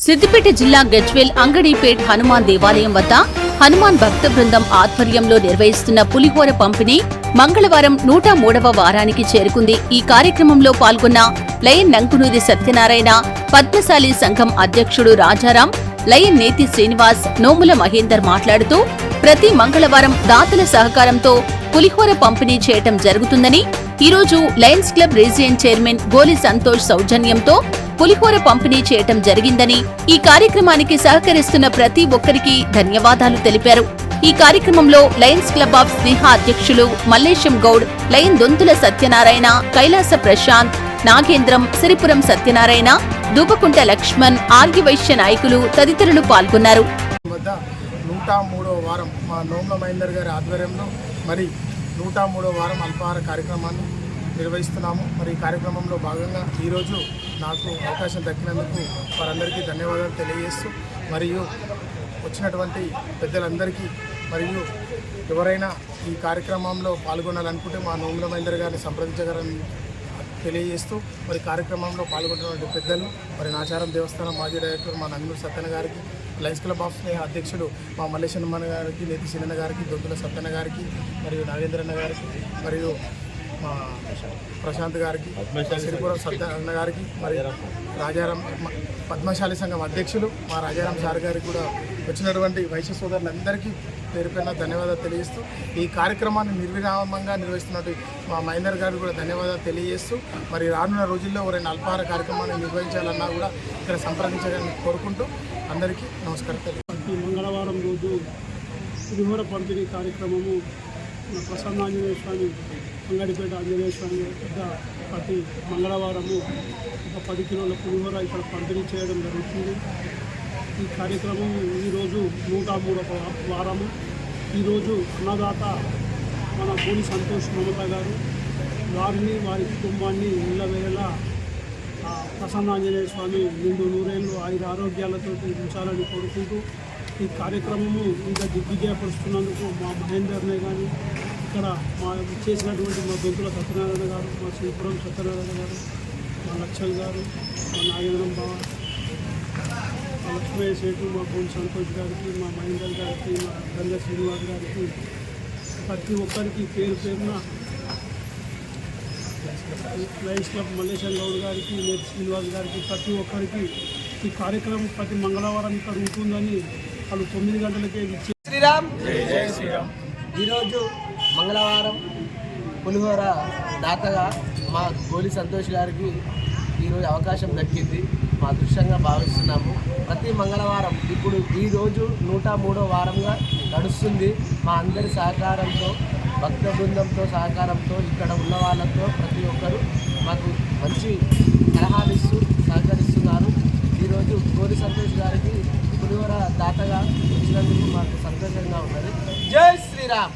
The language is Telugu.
సిద్దిపేట జిల్లా గజ్వేల్ అంగడిపేట్ హనుమాన్ దేవాలయం వద్ద హనుమాన్ భక్త బృందం ఆధ్వర్యంలో నిర్వహిస్తున్న పులిహోర పంపిణీ మంగళవారం నూట మూడవ వారానికి చేరుకుంది. ఈ కార్యక్రమంలో పాల్గొన్న లయన్ నంకునూరి సత్యనారాయణ పద్మశాలి సంఘం అధ్యక్షుడు రాజారాం లయన్ నేతి శ్రీనివాస్ నోముల మహేందర్ మాట్లాడుతూ ప్రతి మంగళవారం దాతల సహకారంతో పులిహోర పంపిణీ చేయటం జరుగుతుందని ఈరోజు లయన్స్ క్లబ్ రీజియన్ చైర్మన్ గోలి సంతోష్ సౌజన్యంతో పులిహోర పంపిణీ చేయటం జరిగిందని ఈ కార్యక్రమానికి సహకరిస్తున్న ప్రతి ఒక్కరికి ధన్యవాదాలు తెలిపారు. ఈ కార్యక్రమంలో లయన్స్ క్లబ్ ఆఫ్ స్నేహ అధ్యక్షులు మల్లేశం గౌడ్ లయన్ దొంతుల సత్యనారాయణ కైలాస ప్రశాంత్ నాగేంద్రం సిరిపురం సత్యనారాయణ దూపకుంట లక్ష్మణ్ ఆర్గివైశ్య నాయకులు తదితరులు పాల్గొన్నారు. నూట మూడో వారం మా నోమ్ల మహేందర్ గారి ఆధ్వర్యంలో మరి నూట మూడో వారం అల్పాహార కార్యక్రమాన్ని నిర్వహిస్తున్నాము. మరి ఈ కార్యక్రమంలో భాగంగా ఈరోజు నాకు అవకాశం దక్కినందుకు వారందరికీ ధన్యవాదాలు తెలియజేస్తూ మరియు వచ్చినటువంటి పెద్దలందరికీ మరియు ఎవరైనా ఈ కార్యక్రమంలో పాల్గొనాలనుకుంటే మా నోముల మహేందర్ గారిని సంప్రదించగలని తెలియజేస్తూ మరి కార్యక్రమంలో పాల్గొన్నటువంటి పెద్దలు మరి నాచారం దేవస్థానం మాజీ డైరెక్టర్ మా నందూరు సత్యన గారికి లయన్స్ క్లబ్ ఆఫ్ స్నేహ అధ్యక్షుడు మా మల్లేశన్నమ్మ గారికి నేతి సిన్న గారికి దొద్దుల సత్యన గారికి మరియు నాగేంద్రన్న గారికి మరియు మా ప్రశాంత్ గారికి సిరిపురం సత్యన్న గారికి మరి రాజారాం పద్మశాలి సంఘం అధ్యక్షులు మా రాజారాం సార్ గారికి కూడా వచ్చినటువంటి వైశ్య సోదరులందరికీ పేరు పైన ధన్యవాదాలు తెలియజేస్తూ ఈ కార్యక్రమాన్ని నిర్విరామంగా నిర్వహిస్తున్నట్టు మా మహేందర్ గారికి కూడా ధన్యవాదాలు తెలియజేస్తూ మరి రానున్న రోజుల్లో ఎవరైనా అల్పాహార కార్యక్రమాన్ని నిర్వహించాలన్నా కూడా ఇక్కడ సంప్రదించాలని కోరుకుంటూ అందరికీ నమస్కారం ప్రతి మంగళవారం రోజు పులిహోర పంపిణీ కార్యక్రమము ప్రసన్నాంజనేయ స్వామి అంగడిపేట ఆంజనేయ స్వామి వద్ద ప్రతి మంగళవారము ఒక పది కిలోల పులిహోర ఇక్కడ పంపిణీ చేయడం జరుగుతుంది. ఈ కార్యక్రమం ఈరోజు నూట మూడవ వారము. ఈరోజు అన్నదాత మన భూమి సంతోష్ మమత గారు వారిని వారి కుటుంబాన్ని ఇళ్ళవేళ ఆ ప్రసన్నాంజనేయ స్వామి నిండు నూరేళ్ళు ఐదు ఆరోగ్యాలతో ఉంచాలని కోరుకుంటూ ఈ కార్యక్రమము ఇంకా దిగ్విజయపరుస్తున్నందుకు మా మహేందర్నే కానీ ఇక్కడ మా చేసినటువంటి మా దొంతుల సత్యనారాయణ గారు మా శ్రీపురం సత్యనారాయణ గారు మా లక్ష్మణ్ గారు మా నాగేంద్రం బావ మా లక్ష్మయ్య శేఖు మా కోన్ సంతోష్ గారికి మా మహేందర్ గారికి మా గంగ శ్రీనివాస్ గారికి ప్రతి ఒక్కరికి పేరు పేరున లయన్స్ క్లబ్ మల్లేశం గౌడ్ గారికి నేతి శ్రీనివాస్ గారికి ప్రతి ఒక్కరికి ఈ కార్యక్రమం ప్రతి మంగళవారం ఇక్కడ ఉంటుందని వాళ్ళు తొమ్మిది గంటలకే ఇచ్చే శ్రీరామ్. ఈరోజు మంగళవారం పులిహోర దాతగా మా గోలి సంతోష్ గారికి ఈరోజు అవకాశం దక్కింది. మా అదృష్టంగా భావిస్తున్నాము. ప్రతి మంగళవారం ఇప్పుడు ఈరోజు నూట మూడో వారంగా నడుస్తుంది. మా అందరి సహకారంతో భక్త బృందంతో సహకారంతో ఇక్కడ ఉన్న వాళ్ళతో ప్రతి ఒక్కరు మాకు మంచి సలహాలు ఇస్తూ సహకరిస్తున్నారు. ఈరోజు గోలి సంతోష్ గారికి పులిహోర దాతగా ఇచ్చినందుకు మాకు సంతోషంగా ఉన్నది. జై శ్రీరామ్!